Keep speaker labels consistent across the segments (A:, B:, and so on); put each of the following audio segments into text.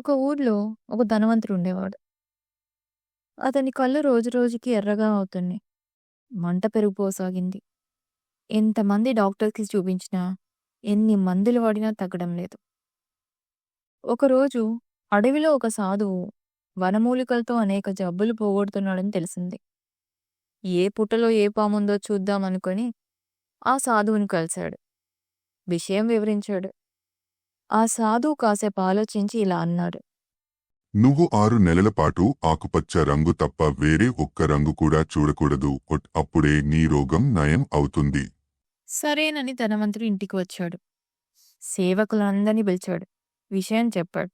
A: ఒక ఊర్లో ఒక ధనవంతుడు ఉండేవాడు. అతని కళ్ళు రోజు రోజుకి ఎర్రగా అవుతున్నాయి. మంట పెరిగిపోసాగింది. ఎంతమంది డాక్టర్స్‌కి చూపించినా, ఎన్ని మందులు వాడినా తగ్గడం లేదు. ఒకరోజు అడవిలో ఒక సాధువు వనమూలికలతో అనేక జబ్బులు పోగొడుతున్నాడని తెలిసింది. ఏ పుట్టలో ఏ పాముందో చూద్దామనుకొని ఆ సాధువుని కలిశాడు. విషయం వివరించాడు. ఆ సాధువు కాసేపు ఆలోచించి ఇలా అన్నాడు.
B: నువ్వు ఆరు నెలల పాటు ఆకుపచ్చ రంగు తప్ప వేరే ఒక్క రంగు కూడా చూడకూడదు అప్పుడే నీ రోగం నయం అవుతుంది
A: సరేనని ధనవంతుడు ఇంటికి వచ్చాడు. సేవకులందరినీ పిలిచాడు. విషయం చెప్పాడు.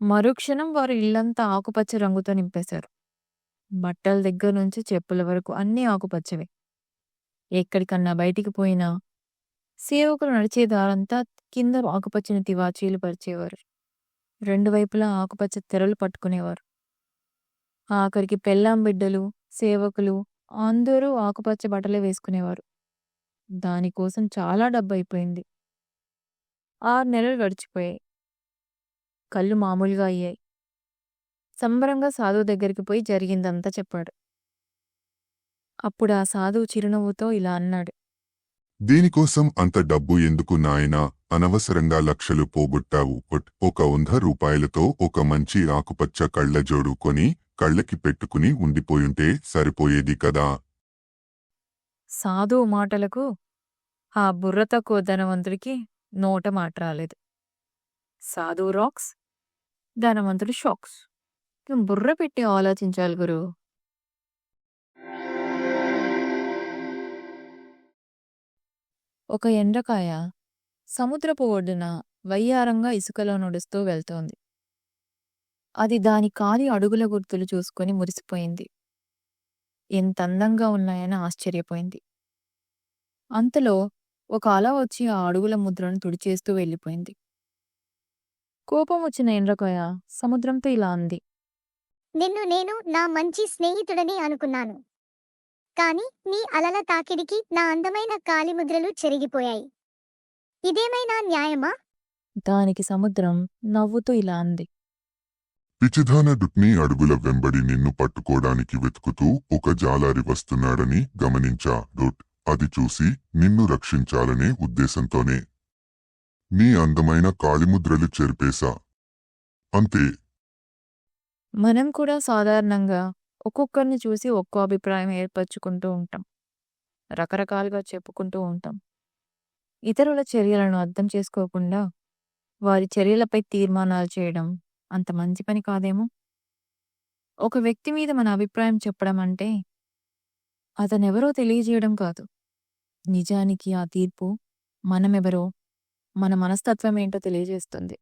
A: మరుక్షణం వారు ఇల్లంతా ఆకుపచ్చ రంగుతో నింపేశారు. బట్టల దగ్గర నుంచి చెప్పుల వరకు అన్నీ ఆకుపచ్చవే. ఎక్కడికన్నా బయటికి పోయినా సేవకులు నడిచే దారంతా కింద ఆకుపచ్చని తివాచీలు పరిచేవారు. రెండు వైపులా ఆకుపచ్చ తెరలు పట్టుకునేవారు. ఆఖరికి పెళ్ళాం బిడ్డలు, సేవకులు అందరూ ఆకుపచ్చ బట్టలే వేసుకునేవారు. దానికోసం చాలా డబ్బైపోయింది ఆరు నెలలు గడిచిపోయాయి. కళ్ళు మామూలుగా అయ్యాయి. సంబరంగా సాధువు దగ్గరికి పోయి జరిగిందంతా చెప్పాడు. అప్పుడు ఆ సాధువు చిరునవ్వుతో ఇలా అన్నాడు.
B: దీనికోసం అంత డబ్బు ఎందుకు నాయనా అనవసరంగా లక్షలు పోగొట్టావు ఒక వంద రూపాయలతో ఒక మంచి ఆకుపచ్చ కళ్ళజోడు కొని కళ్ళకి పెట్టుకుని ఉండిపోయుంటే సరిపోయేది కదా
A: సాధువు మాటలకు ఆ బుర్ర తక్కువ ధనవంతుడికి నోట మాట రాలేదు. సాధువు రాక్స్, ధనవంతుడు షాక్స్. బుర్ర పెట్టి ఆలోచించాలి గురు. ఒక ఎండ్రకాయ సముద్రపు ఒడ్డున వయ్యారంగా ఇసుకలో నడుస్తూ వెళ్తోంది. అది దాని కాలి అడుగుల గుర్తులు చూసుకొని మురిసిపోయింది. ఎంత అందంగా ఉన్నాయని ఆశ్చర్యపోయింది. అంతలో ఒక అల వచ్చి ఆ అడుగుల ముద్రను తుడిచేస్తూ వెళ్ళిపోయింది. కోపం వచ్చిన ఎండ్రకోయ సముద్రంతో ఇలా అంది.
C: నిన్ను నేను నా మంచి స్నేహితుడని అనుకున్నాను. కాని నీ అలల తాకిడికి నా అందమైన కాలిముద్రలు చెరిగిపోయాయి. ఇదేమైనా న్యాయమా?
A: దానికి సముద్రం నవ్వుతూ ఇలా అంది.
B: పిచ్చిదాన డుట్ని అడుగుల వెంబడి నిన్ను పట్టుకోడానికి వెతుకుతూ ఒక జాలారి వస్తున్నాడని గమనించా డొట్ అది చూసి నిన్ను రక్షించాలనే ఉద్దేశంతోనే నీ అందమైన కాలిముద్రలు చెరిపేశా అంతే
A: మనం కూడా సాధారణంగా ఒక్కొక్కరిని చూసి ఒక్కో అభిప్రాయం ఏర్పరచుకుంటూ ఉంటాం. రకరకాలుగా చెప్పుకుంటూ ఉంటాం. ఇతరుల చర్యలను అర్థం చేసుకోకుండా వారి చర్యలపై తీర్మానాలు చేయడం అంత మంచి పని కాదేమో? ఒక వ్యక్తి మీద మన అభిప్రాయం చెప్పడం అంటే అతనెవరో తెలియజేయడం కాదు. నిజానికి ఆ తీర్పు మనమెవరో, మన మనస్తత్వం ఏంటో తెలియజేస్తుంది.